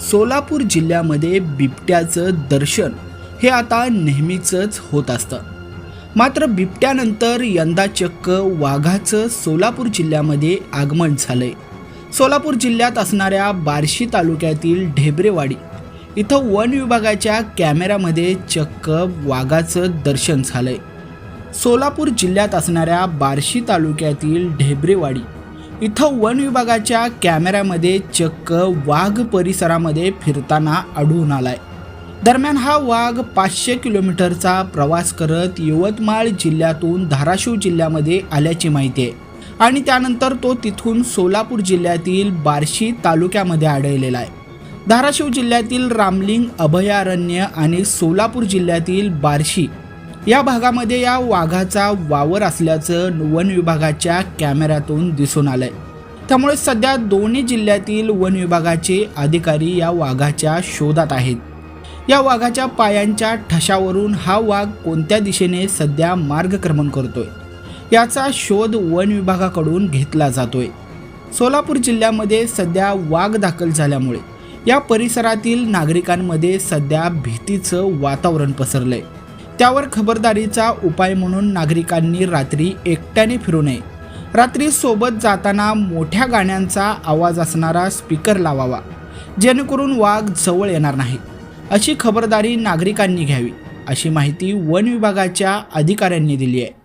सोलापूर जिल्ह्यामध्ये बिबट्याचं दर्शन हे आता नेहमीचंच होत असतं. मात्र बिबट्यानंतर यंदा चक्क वाघाचं सोलापूर जिल्ह्यामध्ये आगमन झालंय. सोलापूर जिल्ह्यात असणाऱ्या बार्शी तालुक्यातील ढेबरेवाडी इथं वन विभागाच्या कॅमेऱ्यामध्ये चक्क वाघाचं दर्शन झालंय. सोलापूर जिल्ह्यात असणाऱ्या बार्शी तालुक्यातील ढेबरेवाडी इथं वन विभागाच्या कॅमेऱ्यामध्ये चक्क वाघ परिसरामध्ये फिरताना आढळून आलाय. दरम्यान हा वाघ पाचशे किलोमीटरचा प्रवास करत यवतमाळ जिल्ह्यातून धाराशिव जिल्ह्यामध्ये आल्याची माहिती आहे. आणि त्यानंतर तो तिथून सोलापूर जिल्ह्यातील बार्शी तालुक्यामध्ये आढळलेला आहे. धाराशिव जिल्ह्यातील रामलिंग अभयारण्य आणि सोलापूर जिल्ह्यातील बार्शी या भागामध्ये या वाघाचा वावर असल्याचं वन विभागाच्या कॅमेऱ्यातून दिसून आलंय. त्यामुळे सध्या दोन्ही जिल्ह्यातील वन विभागाचे अधिकारी या वाघाच्या शोधात आहेत. या वाघाच्या पायांच्या ठशावरून हा वाघ कोणत्या दिशेने सध्या मार्गक्रमण करतोय? याचा शोध वन विभागाकडून घेतला जातोय. सोलापूर जिल्ह्यामध्ये सध्या वाघ दाखल झाल्यामुळे या परिसरातील नागरिकांमध्ये सध्या भीतीचं वातावरण पसरलंय. त्यावर खबरदारीचा उपाय म्हणून नागरिकांनी रात्री एकट्याने फिरू नये. रात्री सोबत जाताना मोठ्या गाण्यांचा आवाज असणारा स्पीकर लावावा. जेणेकरून वाघ जवळ येणार नाही. अशी खबरदारी नागरिकांनी घ्यावी अशी माहिती वन विभागाच्या अधिकाऱ्यांनी दिली आहे.